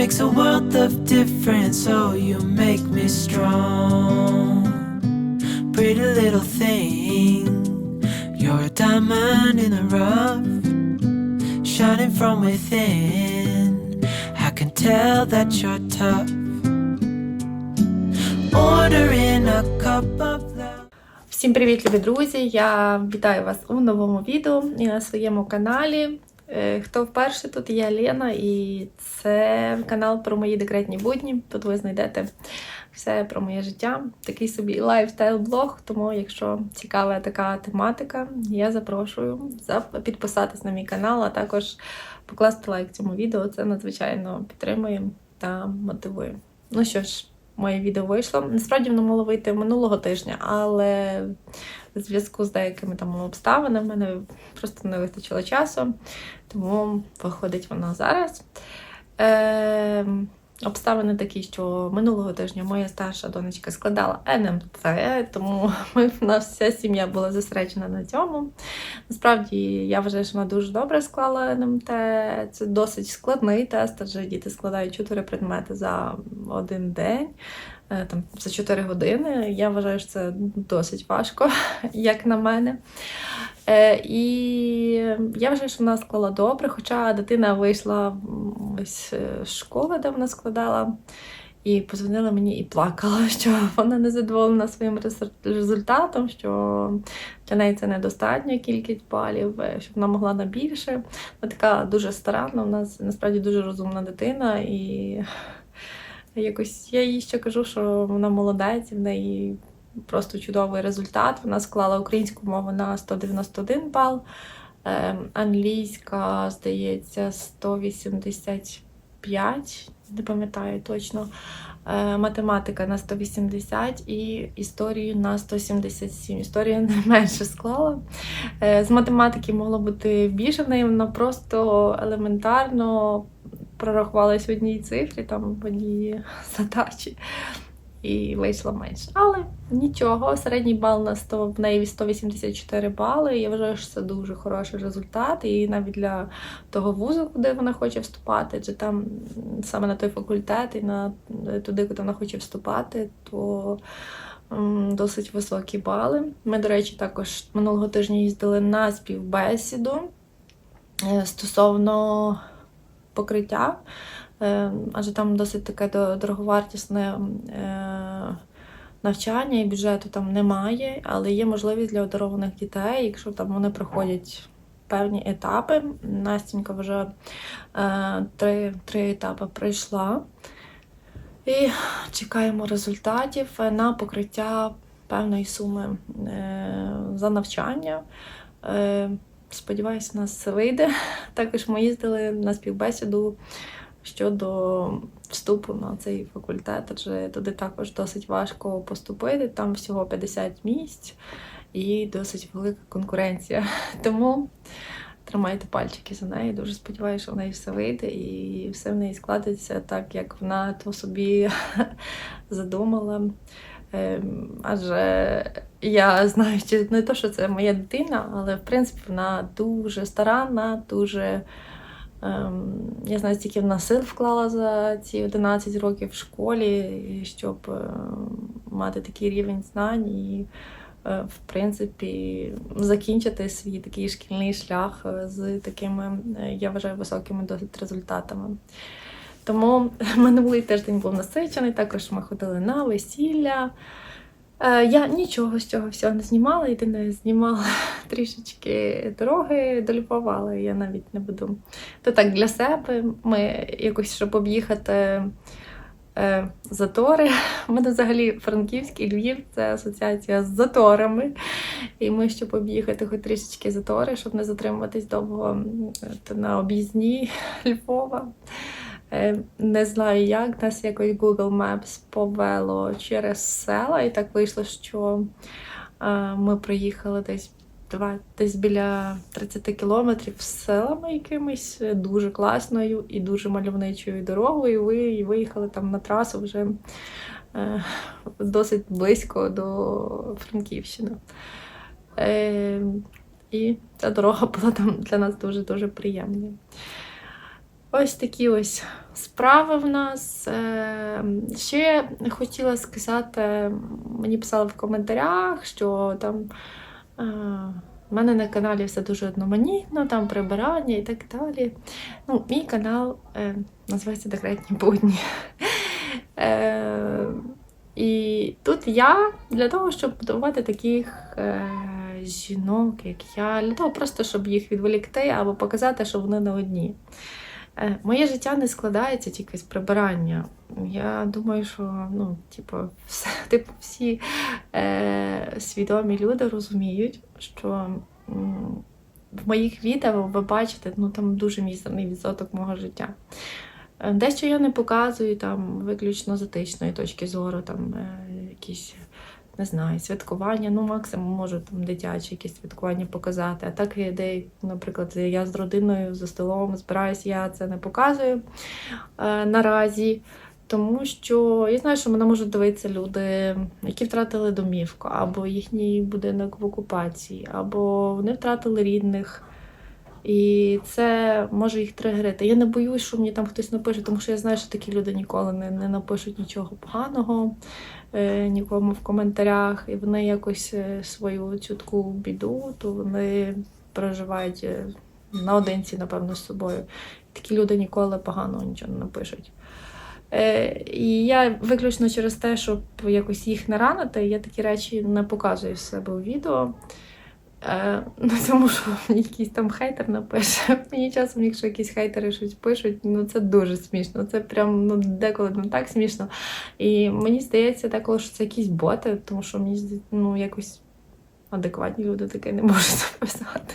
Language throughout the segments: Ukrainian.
makes a world of difference. Oh, you make me strong. Pretty little thing, you're a diamond in the rough, shining from within. I can tell that you're tough. Ordering a cup of love. Всім привіт, любі друзі! Я вітаю вас у новому відео і на своєму каналі. Е, Хто вперше тут я Лена, і це канал про мої декретні будні. Тут ви знайдете все про моє життя. Такий собі лайфстайл-блог. Тому, якщо цікава така тематика, я запрошую підписатись на мій канал, а також покласти лайк цьому відео. Це надзвичайно підтримує та мотивує. Ну що ж, моє відео вийшло. Насправді воно мало вийти минулого тижня, але в зв'язку з деякими там обставинами мене просто не вистачило часу, тому виходить воно зараз. Е, обставини такі, що минулого тижня моя старша донечка складала НМТ, тому ми, в нас вся сім'я була зосереджена на цьому. Насправді, я вважаю, що вона дуже добре склала НМТ. Це досить складний тест, адже діти складають 4 предмети за один день. Е, Там за 4 години. Я вважаю, що це досить важко, як на мене. Е, і я вважаю, що вона склала добре, хоча дитина вийшла ось е, з школи, де вона складала, і позвонила мені і плакала, що вона не задоволена своїм результатом, що для неї це недостатня кількість балів, щоб вона могла на більше. Вона така дуже старанна, у нас насправді дуже розумна дитина, і якось я їй ще кажу, що вона молодець, в неї просто чудовий результат. Вона склала українську мову на 191 бал, е, англійська, здається, 185, не пам'ятаю точно. Е, Математика на 180 і історію на 177. Історію не менше склала. Е, З математики могло бути більше в неї, вона просто елементарно прорахувалась в одній цифрі, там в одній задачі і вийшло менше. Але нічого, середній бал на 100, в неї 184 бали. Я вважаю, що це дуже хороший результат. І навіть для того вузу, куди вона хоче вступати, адже там саме на той факультет і на туди, куди вона хоче вступати, то досить високі бали. Ми, до речі, також минулого тижня їздили на співбесіду е, стосовно покриття. Е, адже там досить таке дороговартісне е, навчання і бюджету там немає, але є можливість для одарованих дітей, якщо там вони проходять певні етапи. Настінька вже е, три, три етапи пройшла. І чекаємо результатів на покриття певної суми е, за навчання. Е, Сподіваюсь, у нас вийде. Також ми їздили на співбесіду щодо вступу на цей факультет, адже туди також досить важко поступити. Там всього 50 місць і досить велика конкуренція. Тому тримайте пальчики за неї. Дуже сподіваюся, що в неї все вийде і все в неї складеться так, як вона то собі задумала. Ем, Адже я знаю, що не то, що це моя дитина, але в принципі вона дуже старанна, дуже. Ем, я знаю, стільки вона сил вклала за ці 11 років в школі, щоб е, мати такий рівень знань і, е, в принципі, закінчити свій такий шкільний шлях е, з такими, я вважаю, високими досить результатами. Тому минулий тиждень був насичений, також ми ходили на весілля. Е, Я нічого з цього всього не знімала, єдине знімала трішечки дороги до Львова, але я навіть не буду. То так для себе. Ми якось, щоб об'їхати е, затори. У мене взагалі Франківський Львів це асоціація з заторами. І ми, щоб об'їхати хоч трішечки затори, щоб не затримуватись довго на об'їзні Львова. Е, Не знаю як, нас якось Google Maps повело через села, і так вийшло, що е, ми проїхали десь два, десь біля 30 кілометрів селами якимись е, дуже класною і дуже мальовничою дорогою. І виїхали там на трасу вже досить близько до Франківщини. І ця дорога була там для нас дуже-дуже приємною. Ось такі ось справи в нас. Е, Ще хотіла сказати, мені писали в коментарях, що там е, в мене на каналі все дуже одноманітно, там прибирання і так далі. Ну, мій канал е, називається Декретні будні. Е, і тут я для того, щоб будувати таких е, жінок, як я, для того просто, щоб їх відволікти або показати, що вони не одні. Е, моє життя не складається тільки з прибирання. Я думаю, що ну, типу, все, типу, всі е, свідомі люди розуміють, що м, в моїх відео ви бачите, ну там дуже мізерний відсоток мого життя. Е, Дещо я не показую там виключно з етичної точки зору, там е, якісь, не знаю, святкування, ну максимум можу там дитячі якісь святкування показати. А так, де, наприклад, я з родиною за столом збираюсь, я це не показую е, наразі. Тому що я знаю, що мене можуть дивитися люди, які втратили домівку, або їхній будинок в окупації, або вони втратили рідних. І це може їх тригерити. Я не боюсь, що мені там хтось напише, тому що я знаю, що такі люди ніколи не, не напишуть нічого поганого нікому в коментарях, і вони якось е, свою цю таку біду, то вони переживають е, наодинці, напевно, з собою. Такі люди ніколи поганого нічого не напишуть. Е, і я виключно через те, щоб якось їх не ранити, я такі речі не показую в себе у відео. Е, ну, тому що якийсь там хейтер напише. Мені часом, якщо якісь хейтери щось пишуть, ну це дуже смішно. Це прям ну, деколи ну, так смішно. І мені здається, деколи, що це якісь боти, тому що мені ну, якось адекватні люди таке не можуть написати.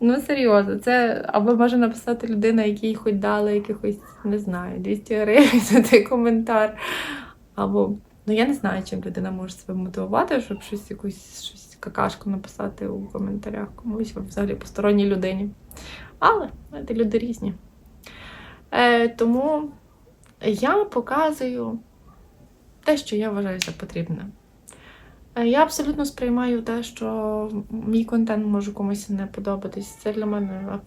Ну, серйозно, це або може написати людина, якій хоч дали якихось, не знаю, 200 гривень за цей коментар. Або, ну я не знаю, чим людина може себе мотивувати, щоб щось якусь щось какашку написати у коментарях комусь взагалі посторонній людині. Але знаєте, люди різні. Е, тому я показую те, що я вважаю за потрібне. Е, Я абсолютно сприймаю те, що мій контент може комусь не подобатись. Це для мене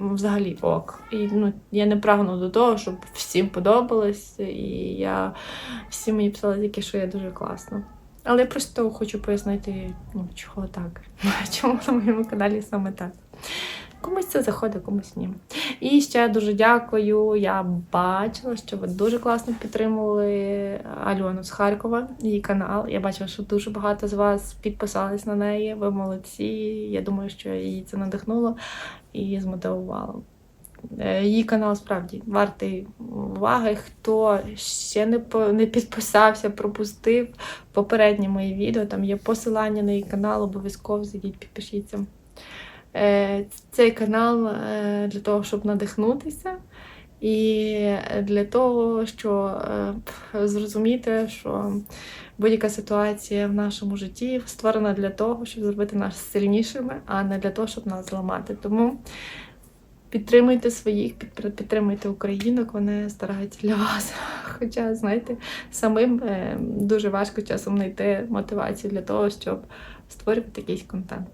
взагалі ок. І ну, я не прагну до того, щоб всім подобалось, і я всі мені писали тільки, що я дуже класна. Але я просто хочу пояснити, ну, чого так. Чому на моєму каналі саме так. Комусь це заходить, комусь ні. І ще дуже дякую. Я бачила, що ви дуже класно підтримували Альону з Харкова, її канал. Я бачила, що дуже багато з вас підписались на неї. Ви молодці. Я думаю, що її це надихнуло і змотивувало. Е, Її канал справді вартий уваги. Хто ще не не підписався, пропустив попереднє моє відео. Там є посилання на її канал, обов'язково зайдіть, підпишіться. Е, Цей канал е, для того, щоб надихнутися, і для того, щоб е, зрозуміти, що будь-яка ситуація в нашому житті створена для того, щоб зробити нас сильнішими, а не для того, щоб нас зламати. Тому підтримуйте своїх, підтримуйте українок, вони стараються для вас. Хоча, знаєте, самим дуже важко часом знайти мотивацію для того, щоб створювати якийсь контент.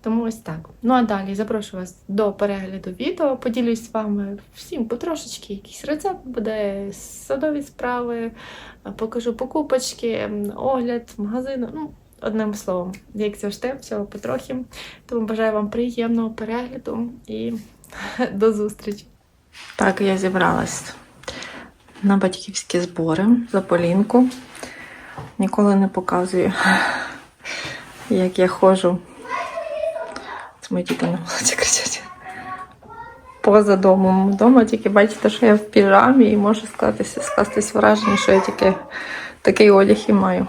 Тому ось так. Ну а далі запрошую вас до перегляду відео. Поділюсь з вами всім потрошечки, якийсь рецепт буде, садові справи, покажу покупочки, огляд магазину. Ну, одним словом, як завжди, всього потрохи. Тому бажаю вам приємного перегляду і до зустрічі. Так, я зібралась на батьківські збори за Полінку. Ніколи не показую, як я ходжу. Мої діти на вулиці кричать. Поза домом. Дома тільки бачите, що я в піжамі і можу скластися, скластись враження, що я тільки такий одяг і маю.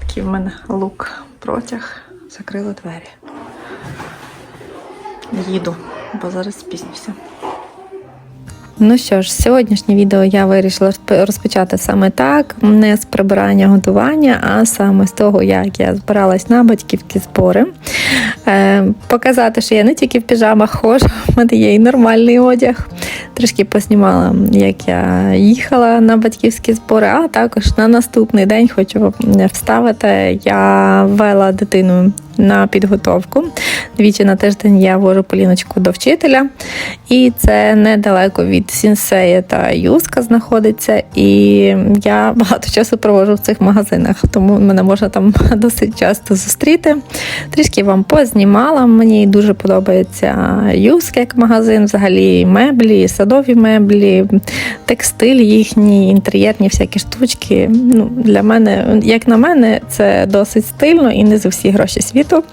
Такий в мене лук протяг. Закрила двері. Їду, бо зараз спізнюся. Ну що ж, сьогоднішнє відео я вирішила розпочати саме так, не з прибирання готування, а саме з того, як я збиралась на батьківські збори. Е, показати, що я не тільки в піжамах ходжу, в мене є і нормальний одяг. Трішки поснімала, як я їхала на батьківські збори, а також на наступний день хочу вставити. Я вела дитину на підготовку. Двічі на тиждень я вожу Поліночку до вчителя, і це недалеко від Сінсея та Юска знаходиться. І я багато часу проводжу в цих магазинах, тому мене можна там досить часто зустріти. Трішки вам познімала. Мені дуже подобається Юска як магазин, взагалі меблі, садові меблі, текстиль їхній, інтер'єрні всякі штучки. Ну, для мене, як на мене, це досить стильно і не за всі гроші світу,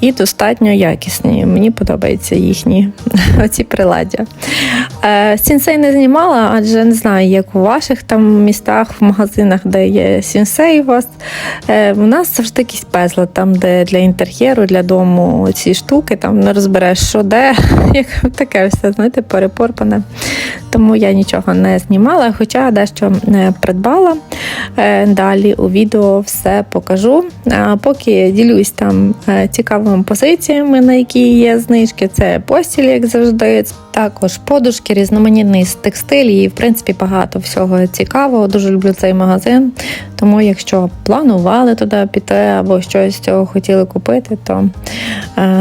і достатньо якісні. Мені подобаються їхні оці приладдя. Е, Сінсей не знімала, адже не знаю, як у ваших там містах, в магазинах, де є сінсей у вас. Е, У нас завжди якийсь безлад, там, де для інтер'єру, для дому ці штуки, там не розбереш, що де, як таке все, знаєте, перепорпане. Тому я нічого не знімала, хоча дещо е, придбала. Е, Далі у відео все покажу. А поки ділюсь там е, цікавими позиціями, на які є знижки. Це постіль, як завжди. Також подушки, різноманітний текстиль і, в принципі, багато всього цікавого. Дуже люблю цей магазин. Тому, якщо планували туди піти або щось з цього хотіли купити, то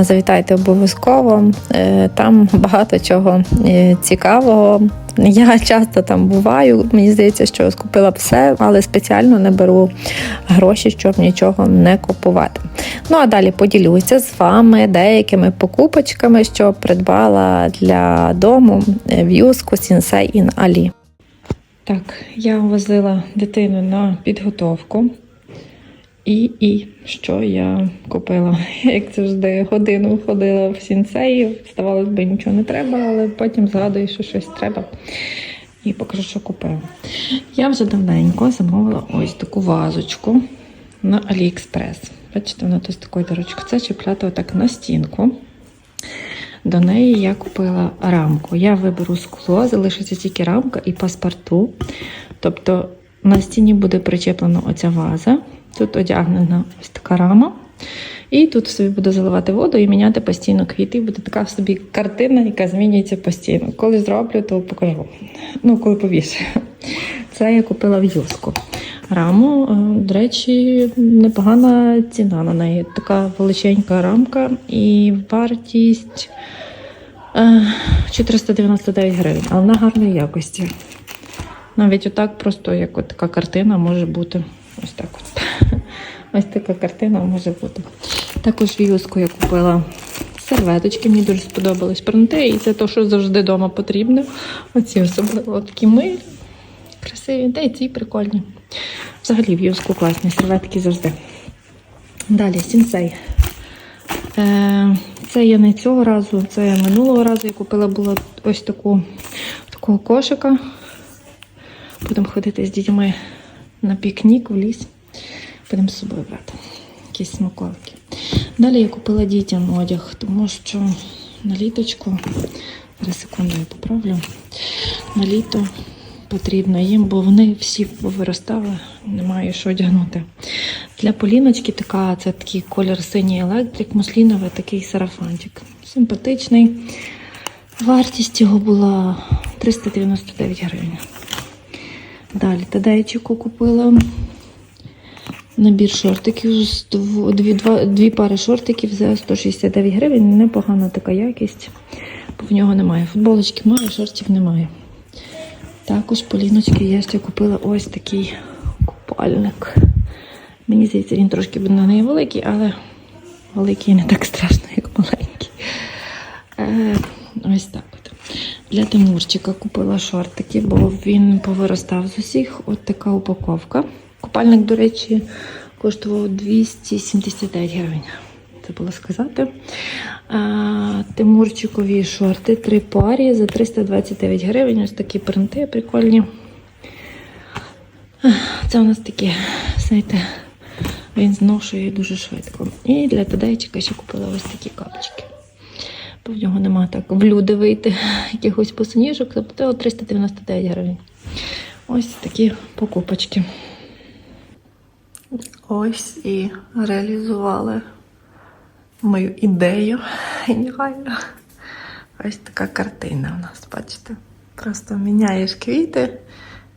завітайте обов'язково. Е, Там багато чого е, цікавого. Я часто там буваю. Мені здається, що скупила все, але спеціально не беру гроші, щоб нічого не купувати. Ну а далі поділюся з вами деякими покупочками, що придбала для дому е, в Юску, Сінсей і на Алі. Так, я возила дитину на підготовку. І, і що я купила? Як завжди, годину ходила в сінсеї, здавалось би, нічого не треба, але потім згадую, що щось треба. І покажу, що купила. Я вже давненько замовила ось таку вазочку на AliExpress. Бачите, вона тут з такою дорочкою. Це чіпляти отак на стінку. До неї я купила рамку. Я виберу скло, залишиться тільки рамка і паспорту. Тобто на стіні буде причеплена оця ваза. Тут одягнена ось така рама. І тут собі буду заливати воду і міняти постійно квіти. Буде така собі картина, яка змінюється постійно. Коли зроблю, то покажу. Ну, коли повішаю. Це я купила в Юску. Раму, е, до речі, непогана ціна на неї. Така величенька рамка і вартість е, 499 гривень, але вона гарної якості. Навіть отак просто як така картина може бути. Ось так от. Ось така картина може бути. Також в Юску я купила серветочки, мені дуже сподобались принти, і це те, що завжди вдома потрібно. Оці особливо такі милі, красиві, та й ці прикольні. Взагалі в Юску класні серветки завжди. Далі сінсей. Е, Це я не цього разу, це я минулого разу я купила була ось таку такого кошика. Будемо ходити з дітьми на пікнік в ліс. Будемо з собою брати. Якісь смаколики. Далі я купила дітям одяг, тому що на літочку, зараз секунду я поправлю. На літо потрібно їм, бо вони всі виростали, немає що одягнути. Для Поліночки така, це такий колір синій електрик, мусліновий такий сарафанчик. Симпатичний. Вартість його була 399 гривень. Далі тадейчику купила набір шортиків, дві, два, дві пари шортиків за 169 гривень. Непогана така якість, бо в нього немає. Футболочки має, шортів немає. Також Поліночки я ще купила ось такий купальник. Мені здається, він трошки на неї великий, але великий не так страшно, як маленький. Е, ось так. Для Тимурчика купила шортики, бо він повиростав з усіх. От така упаковка. Купальник, до речі, коштував 279 гривень. Це було сказати. А, Тимурчикові шорти, три парі за 329 гривень. Ось такі принти прикольні. Це у нас такі, знаєте, він зношує дуже швидко. І для Тадейчика ще купила ось такі капчики. В нього нема так в люди вийти якихось посуніжок, заплатила 399 гривень. Ось такі покупочки. Ось і реалізували мою ідею. Ось така картина у нас, бачите. Просто міняєш квіти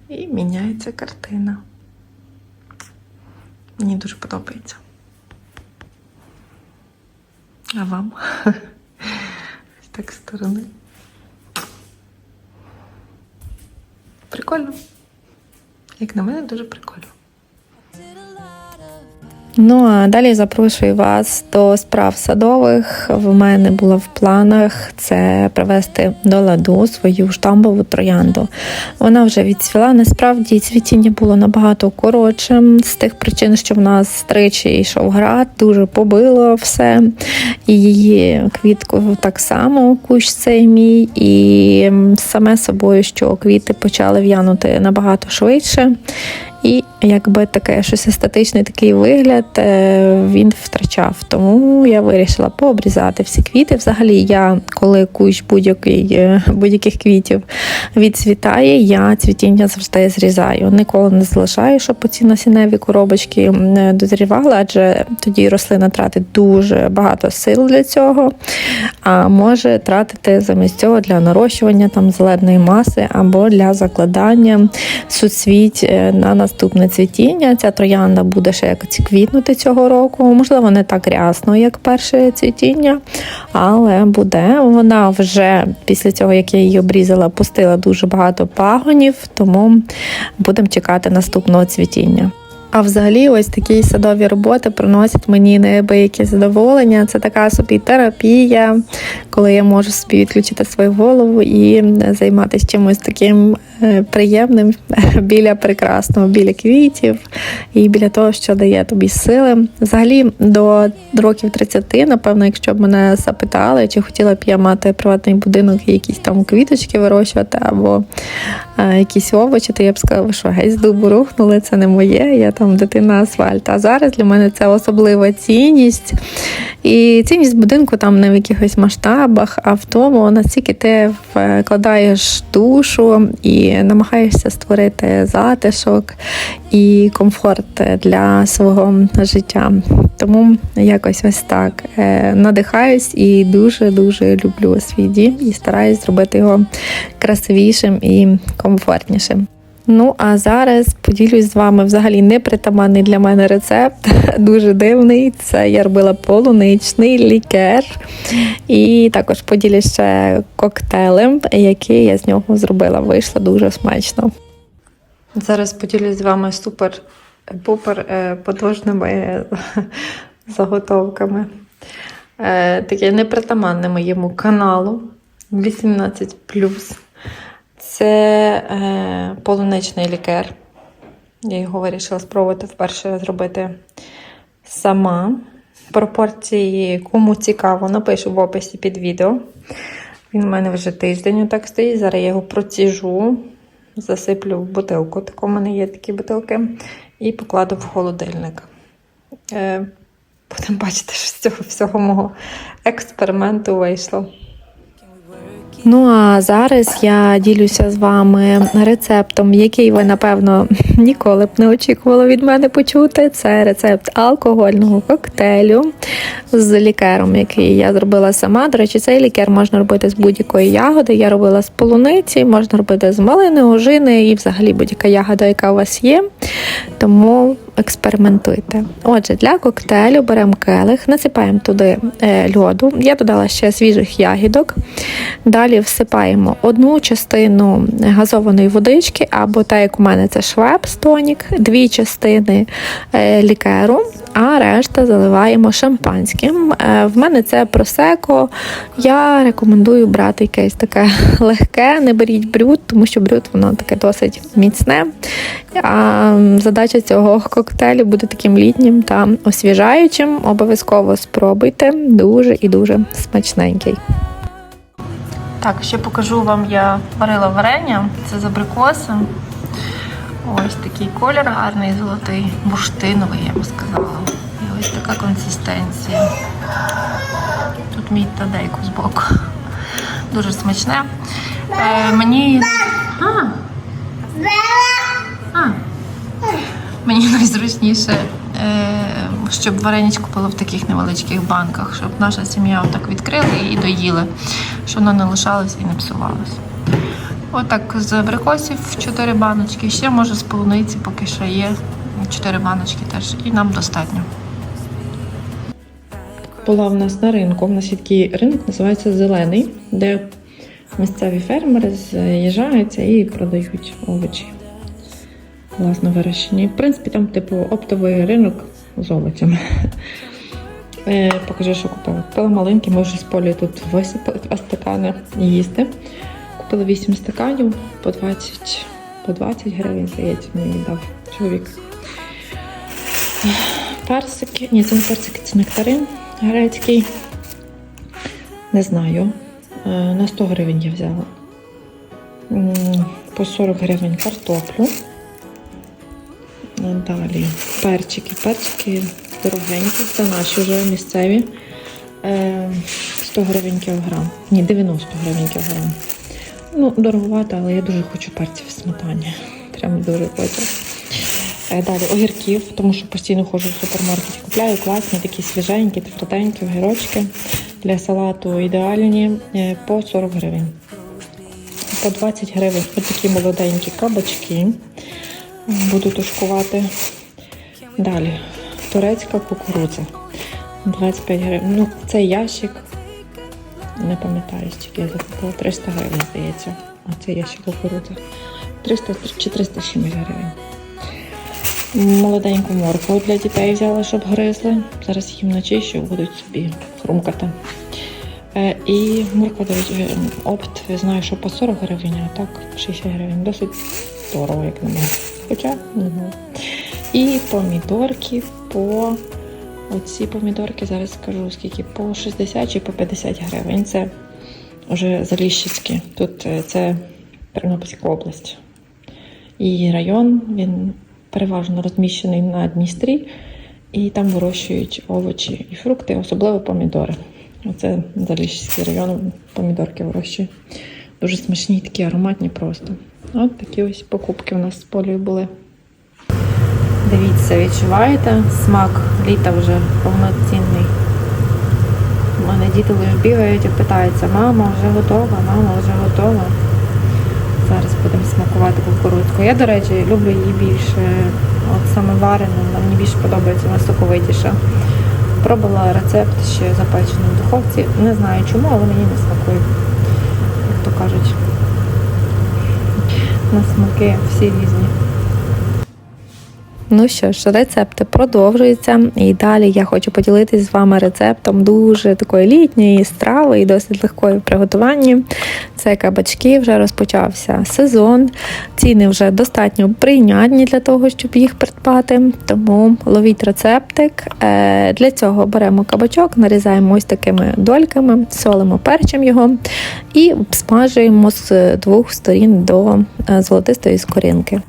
і міняється картина. Мені дуже подобається. А вам? Так з сторони. Прикольно. Як на мене, дуже прикольно. Ну а далі запрошую вас до справ садових. В мене було в планах це привести до ладу свою штамбову троянду. Вона вже відцвіла. Насправді цвітіння було набагато коротшим з тих причин, що в нас тричі йшов град, дуже побило все. І її квітку так само кущ цей мій. І саме собою, що квіти почали в'янути набагато швидше. І якби таке щось естетичний такий вигляд е, він втрачав. Тому я вирішила пообрізати всі квіти. Взагалі, я коли кущ е, будь-яких квітів відцвітає, я цвітіння завжди зрізаю. Ніколи не залишаю, щоб оці насінневі коробочки дозрівали, адже тоді рослина тратить дуже багато сил для цього, а може тратити замість цього для нарощування там зеленої маси або для закладання суцвіть е, на наступне цвітіння. Ця троянда буде ще якось квітнути цього року. Можливо, не так рясно, як перше цвітіння, але буде. Вона вже після цього, як я її обрізала, пустила дуже багато пагонів, тому будемо чекати наступного цвітіння. А взагалі, ось такі садові роботи приносять мені неабияке задоволення. Це така собі терапія, коли я можу собі відключити свою голову і займатися чимось таким приємним біля прекрасного, біля квітів і біля того, що дає тобі сили. Взагалі, до років 30, напевно, якщо б мене запитали, чи хотіла б я мати приватний будинок і якісь там квіточки вирощувати або е, якісь овочі, то я б сказала, що геть з дубу рухнули, це не моє. Я там дитина асфальт. А зараз для мене це особлива цінність. І цінність будинку там не в якихось масштабах, а в тому, наскільки ти вкладаєш душу і намагаєшся створити затишок і комфорт для свого життя. Тому якось ось так е, надихаюсь і дуже-дуже люблю свій дім і стараюсь зробити його красивішим і комфортнішим. Ну, а зараз поділюсь з вами взагалі непритаманний для мене рецепт, дуже дивний. Це я робила полуничний лікер. І також поділюсь ще коктейлем, який я з нього зробила. Вийшло дуже смачно. Зараз поділюсь з вами супер-пупер е, потужними заготовками. Е, Таке непритаманне моєму каналу 18. Це е, полуничний лікер. Я його вирішила спробувати вперше зробити сама. Пропорції, кому цікаво, напишу в описі під відео. Він у мене вже тиждень так стоїть. Зараз я його проціжу, засиплю в бутилку. Тако в мене є такі бутилки, і покладу в холодильник. Е, Будемо бачити, що з цього всього мого експерименту вийшло. Ну а зараз я ділюся з вами рецептом, який ви, напевно, ніколи б не очікували від мене почути. Це рецепт алкогольного коктейлю з лікером, який я зробила сама. До речі, цей лікер можна робити з будь-якої ягоди. Я робила з полуниці, можна робити з малини, ожини і взагалі будь-яка ягода, яка у вас є. Тому експериментуйте. Отже, для коктейлю беремо келих, насипаємо туди е, льоду. Я додала ще свіжих ягідок. Далі всипаємо одну частину газованої водички, або так, як у мене це швепс тонік, дві частини е, лікеру, а решта заливаємо шампанським. Е, В мене це просеко. Я рекомендую брати якесь таке легке, не беріть брют, тому що брют воно таке досить міцне. А задача цього коктейлю буде таким літнім та освіжаючим. Обов'язково спробуйте. Дуже і дуже смачненький. Так, ще покажу вам, я варила варення. Це з абрикоси. Ось такий колір гарний, золотий, бурштиновий, я б сказала. І Ось така консистенція. Тут мій тадейку збоку. Дуже смачне. Е, мені. А, а. Мені найзручніше, е, щоб вареничку було в таких невеличких банках, щоб наша сім'я отак відкрила і доїли, щоб воно не лишалось і не псувалось. Отак з абрикосів 4 баночки, ще може з полуниці поки що є 4 баночки теж, і нам достатньо. Була в нас на ринку. У нас є такий ринок, називається Зелений, де місцеві фермери з'їжджаються і продають овочі. Власно вирощені. В принципі, там, типу, оптовий ринок з овочами. Е, Покажи, що купила. Купила маленький, ми вже з полі тут висипати стакани і їсти. Купила 8 стаканів по 20, по 20 гривень, здається, мені дав чоловік. Персики. Ні, це не персики, це нектарин грецький. Не знаю. Е, На 100 гривень я взяла. По 40 гривень картоплю. Е, Далі перчики. Перчики дорогенькі, це наші вже місцеві. Е, 100 гривень кілограм. Ні, 90 гривень кілограм. Ну, дороговато, але я дуже хочу перців в сметані. Прямо дуже хочу. Е, Далі огірків, тому що постійно ходжу в супермаркеті. Купляю класні, такі свіженькі, тверденькі огірочки для салату ідеальні е, по 40 гривень. По 20 гривень ось такі молоденькі кабачки. Буду тушкувати. Далі турецька кукурудза. 25 гривень. Ну, цей ящик. Не пам'ятаю, скільки я закупила. 300 гривень, здається. А це ящик кукурудза. 300 чи 307 гривень. Молоденьку моркву для дітей взяла, щоб гризли. Зараз їм начищу, будуть собі хрумкати. Е, І морква, до опт, я знаю, що по 40 гривень, а так 60 гривень. Досить дорого, як на мене. Хоча знаю. І помідорки по. Оці помідорки зараз скажу скільки по 60 чи по 50 гривень. Це вже заліщицькі. Тут е, це Тернопільська область. І район він переважно розміщений на Дністрі, і там вирощують овочі і фрукти, особливо помідори. Оце Заліщицький район, помідорки вирощують. Дуже смачні, такі ароматні просто. От такі ось покупки у нас з полію були. Дивіться, відчуваєте смак літа вже повноцінний. У мене діти лише бігають і питаються, мама вже готова, мама вже готова. Зараз будемо смакувати кукурудзку. Я, до речі, люблю її більше, от саме варену, мені більше подобається, вона соковитіша. Пробувала рецепт ще запечений в духовці. Не знаю чому, але мені не смакує, як то кажуть. На смаки всі різні. Ну що ж, рецепти продовжуються. І далі я хочу поділитися з вами рецептом дуже такої літньої страви і досить легкої в приготуванні. Це кабачки, вже розпочався сезон. Ціни вже достатньо прийнятні для того, щоб їх придбати. Тому ловіть рецептик. Е, Для цього беремо кабачок, нарізаємо ось такими дольками, солимо перчим його і смажуємо з двох сторін до е, золотистої скоринки.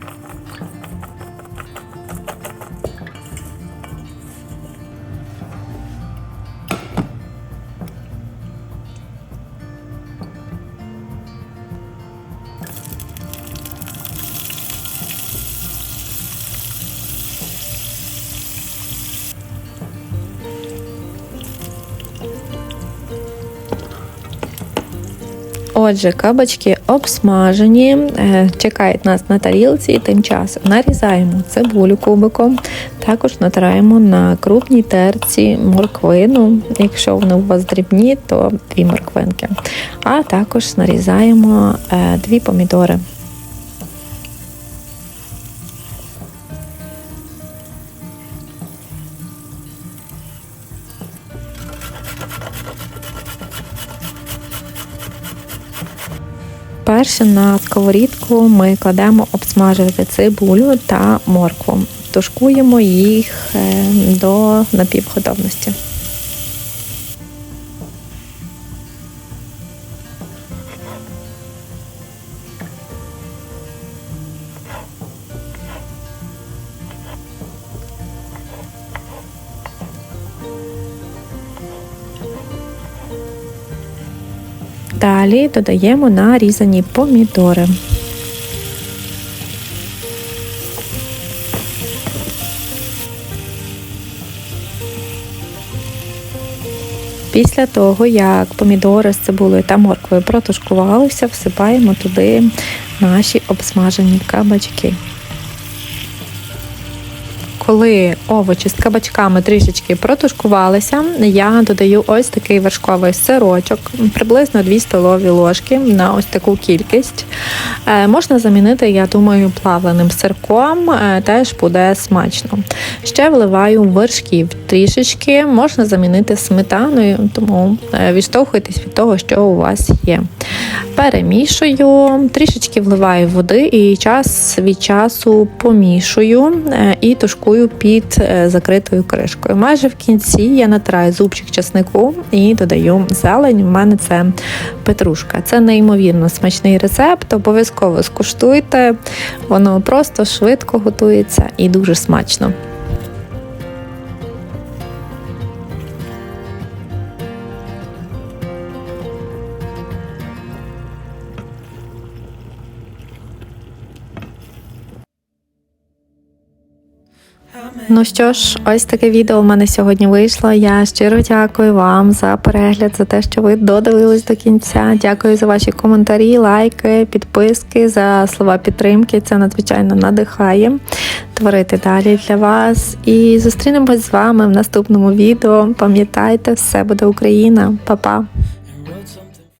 Отже, кабачки обсмажені, е, чекають нас на тарілці, тим часом нарізаємо цибулю кубиком, також натираємо на крупній терці морквину. Якщо вони у вас дрібні, то дві морквинки. А також нарізаємо е, дві помідори. Перше на сковорідку ми кладемо обсмажувати цибулю та моркву. Тушкуємо їх е, до напівготовності. Далі додаємо нарізані помідори. Після того, як помідори з цибулею та морквою протушкувалися, всипаємо туди наші обсмажені кабачки. Коли овочі з кабачками трішечки протушкувалися, я додаю ось такий вершковий сирочок, приблизно 2 столові ложки на ось таку кількість. Е, Можна замінити, я думаю, плавленим сирком, е, теж буде смачно. Ще вливаю вершків трішечки, можна замінити сметаною, тому е, відштовхуйтесь від того, що у вас є. Перемішую, трішечки вливаю води і час від часу помішую і тушкую під е, закритою кришкою. Майже в кінці я натираю зубчик часнику і додаю зелень. У мене це петрушка. Це неймовірно смачний рецепт. Обов'язково скуштуйте. Воно просто швидко готується і дуже смачно. Ну що ж, ось таке відео в мене сьогодні вийшло. Я щиро дякую вам за перегляд, за те, що ви додивились до кінця. Дякую за ваші коментарі, лайки, підписки, за слова підтримки. Це надзвичайно надихає творити далі для вас. І зустрінемось з вами в наступному відео. Пам'ятайте, все буде Україна. Па-па!